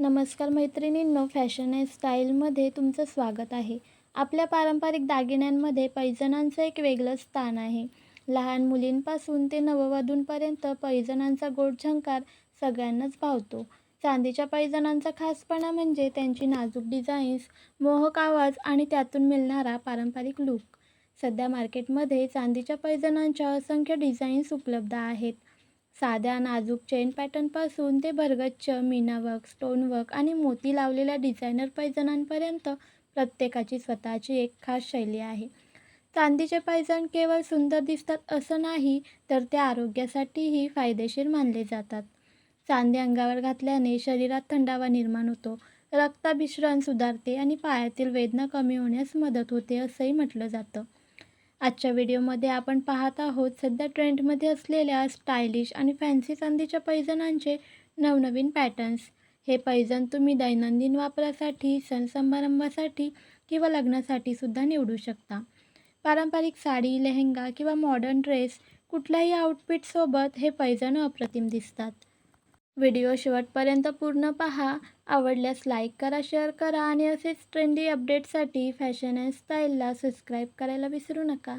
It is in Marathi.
नमस्कार मैत्रिणींनो फॅशन अँड स्टाईलमध्ये तुमचं स्वागत आहे. आपल्या पारंपरिक दागिन्यांमध्ये पैजणांचं एक वेगळं स्थान आहे. लहान मुलींपासून ते नववधूंपर्यंत पैजणांचा गोड झंकार सगळ्यांनाच भावतो. चांदीच्या पैजणांचा खासपणा म्हणजे त्यांची नाजूक डिझाईन्स मोहक आवाज आणि त्यातून मिळणारा पारंपरिक लूक सध्या मार्केटमध्ये चांदीच्या पैजणांच्या असंख्य डिझाईन्स उपलब्ध आहेत. साध्या नाजूक चेन पॅटर्नपासून ते भरगच्च मीनावर्क स्टोनवर्क आणि मोती लावलेल्या डिझायनर पैजणांपर्यंत प्रत्येकाची स्वतःची एक खास शैली आहे. चांदीचे पैजण केवळ सुंदर दिसतात असं नाही तर ते आरोग्यासाठीही फायदेशीर मानले जातात. चांदी अंगावर घातल्याने शरीरात थंडावा निर्माण होतो. रक्ताभिश्रण सुधारते आणि पायातील वेदना कमी होण्यास मदत होते असंही म्हटलं जातं. आजच्या व्हिडिओमध्ये आपण पाहत आहोत सध्या ट्रेंडमध्ये असलेल्या स्टायलिश आणि फॅन्सी चांदीच्या पैजणांचे नवनवीन पॅटर्न्स. हे पैजण तुम्ही दैनंदिन वापरासाठी सण समारंभासाठी किंवा लग्नासाठी सुद्धा निवडू शकता. पारंपरिक साडी लेहंगा किंवा मॉडर्न ड्रेस कुठल्याही आउटफिटसोबत हे पैजण अप्रतिम दिसतात. व्हिडिओ शेवटपर्यंत पूर्ण पहा. आवडल्यास लाईक करा शेअर करा आणि असेच ट्रेंडी अपडेटसाठी फॅशन अँड स्टाईलला सबस्क्राईब करायला विसरू नका.